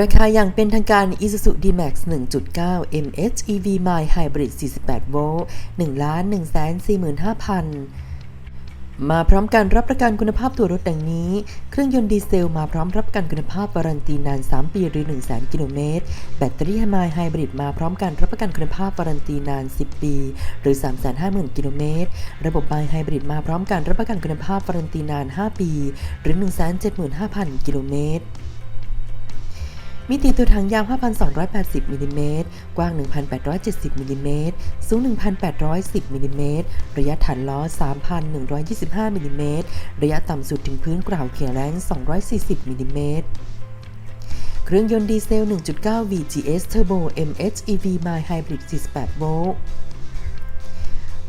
ราคาอย่างเป็นทางการ Isuzu D-Max 1.9 MHEV Mild Hybrid 48 โวลต์1 1 4 5 0 0 0มาพร้อมการรับประกันคุณภาพตัวรถดังนี้ เครื่องยนต์ดีเซลมาพร้อมรับประกันคุณภาพวารันตีนาน 3 ปีหรือ 1 0 0 0 0 0กิโลเมตร แบตเตอรี่ไมล์ไฮบริดมาพร้อมการรับประกันคุณภาพวารันตีนาน 10 ปี หรือ 350,000 กิโลเมตร ระบบไมล์ไฮบริดมาพร้อมการรับประกันคุณภาพวารันตีนาน 5 ปี หรือ 175,000 กิโลเมตร มิติตัวถังยาว 5,280 มิลลิเมตร กว้าง 1,870 มิลลิเมตร สูง 1,810 มิลลิเมตร ระยะฐานล้อ 3,125 มิลลิเมตร ระยะต่ำสุดถึงพื้นกราวเขียแรง 240 มิลลิเมตรเครื่องยนต์ดีเซล 1.9 VGS Turbo MHEV Mild Hybrid 48 โวลต์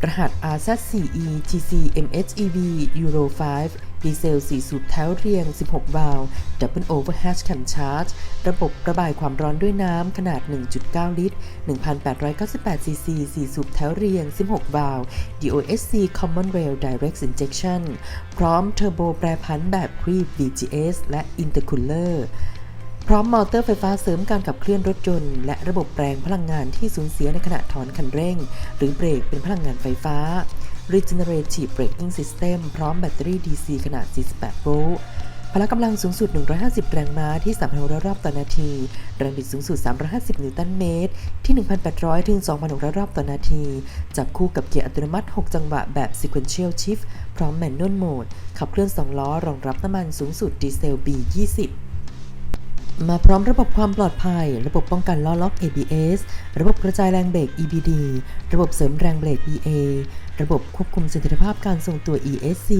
รหัส RZ4E GC MHEV Euro 5 ดีเซล 4 สูบแถวเรียง 16 วาล์ว Double Overhatch Cam Charge ระบบระบายความร้อนด้วยน้ำขนาด 1.9 ลิตร 1,898 ซีซี 4 สูบแถวเรียง 16 วาล์ว DOSC Common Rail Direct Injection พร้อมเทอร์โบแปรผันแบบครีบ VGS และ Intercooler พร้อมมอเตอร์ไฟฟ้าเสริมการขับเคลื่อนรถยนต์ และระบบแปลงพลังงานที่สูญเสียในขณะถอนคันเร่ง หรือเบรกเป็นพลังงานไฟฟ้า Regenerative Braking System พร้อมแบตเตอรี่ DC ขนาด 48 โวลต์ พละกำลังสูงสุด 150 แรงม้าที่ 3,600 รอบต่อนาที แรงบิดสูงสุด 350 นิวตันเมตร ที่ 1,800 ถึง 2,600 รอบต่อนาที จับคู่กับเกียร์อัตโนมัติ 6 จังหวะแบบ Sequential Shift พร้อม Manual Mode ขับเคลื่อน 2 ล้อ รองรับน้ำมันสูงสุดดีเซล B20 มาพร้อมระบบความปลอดภัย ระบบป้องกันล้อล็อก ABS ระบบกระจายแรงเบรก EBD ระบบเสริมแรงเบรก EA ระบบควบคุมเสถียรภาพการทรงตัว ESC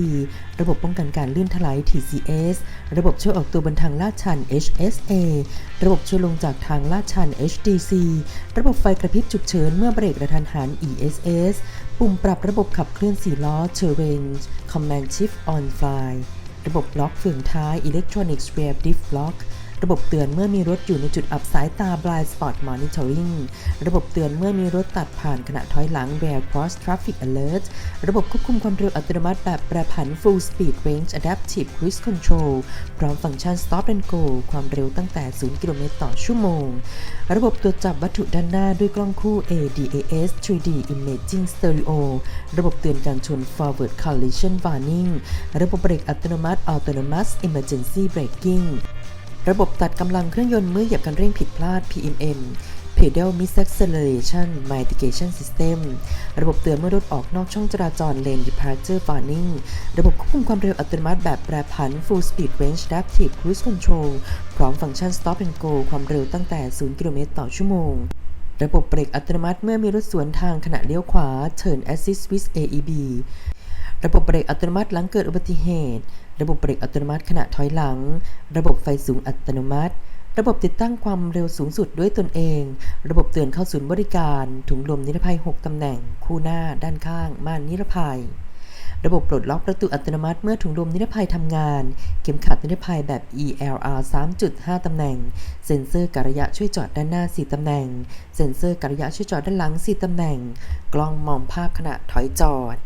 ระบบป้องกันการลื่นถลาย TCS ระบบช่วยออกตัวบนทางลาดชัน HSA ระบบช่วยลงจากทางลาดชัน HDC ระบบไฟกระพริบฉุกเฉินเมื่อเบรกกระทันหัน ESS ปุ่มปรับระบบขับเคลื่อน4ล้อ Terrain Command Shift On Fly ระบบล็อกเฟืองท้าย Electronic Rear Diff Lock ระบบเตือนเมื่อมีรถอยู่ในจุดอับสายตา Blind Spot Monitoring ระบบเตือนเมื่อมีรถตัดผ่านขณะถอยหลัง Rear Cross Traffic Alert ระบบควบคุมความเร็วอัตโนมัติแบบแปรผัน Full Speed Range Adaptive Cruise Control พร้อมฟังก์ชัน Stop and Go ความเร็วตั้งแต่ 0 กิโลเมตรต่อชั่วโมง ระบบตรวจจับวัตถุด้านหน้าด้วยกล้องคู่ ADAS 3D Imaging Stereo ระบบเตือนการชน Forward Collision Warning ระบบเบรกอัตโนมัติ Autonomous Emergency Braking ระบบตัดกำลังเครื่องยนต์เมื่อเหยียบคันเร่งผิดพลาด PMM Pedal Misacceleration Mitigation System ระบบเตือนเมื่อรถออกนอกช่องจราจร Lane Departure Warning ระบบควบคุมความเร็วอัตโนมัติแบบแปรผัน Full Speed Range Adaptive Cruise Control พร้อมฟังก์ชัน Stop and Go ความเร็วตั้งแต่ 0 กิโลเมตรต่อชั่วโมง ระบบเบรกอัตโนมัติเมื่อมีรถสวนทางขณะเลี้ยวขวา Turn Assist with AEB ระบบเบรกอัตโนมัติหลังเกิดอุบัติเหตุ ระบบเบรกอัตโนมัติขณะถอยหลัง ระบบไฟสูงอัตโนมัติ ระบบติดตั้งความเร็วสูงสุดด้วยตนเอง ระบบเตือนเข้าศูนย์บริการ ถุงลมนิรภัย 6 ตำแหน่ง คู่หน้า ด้านข้าง ม่านนิรภัย ระบบปลดล็อกประตูอัตโนมัติเมื่อถุงลมนิรภัยทำงาน เข็มขัดนิรภัยแบบ ELR 3.5 ตำแหน่ง เซ็นเซอร์การะยะช่วยจอดด้านหน้า 4 ตำแหน่ง เซ็นเซอร์การะยะช่วยจอดด้านหลัง 4 ตำแหน่ง กล้องมองภาพขณะถอยจอด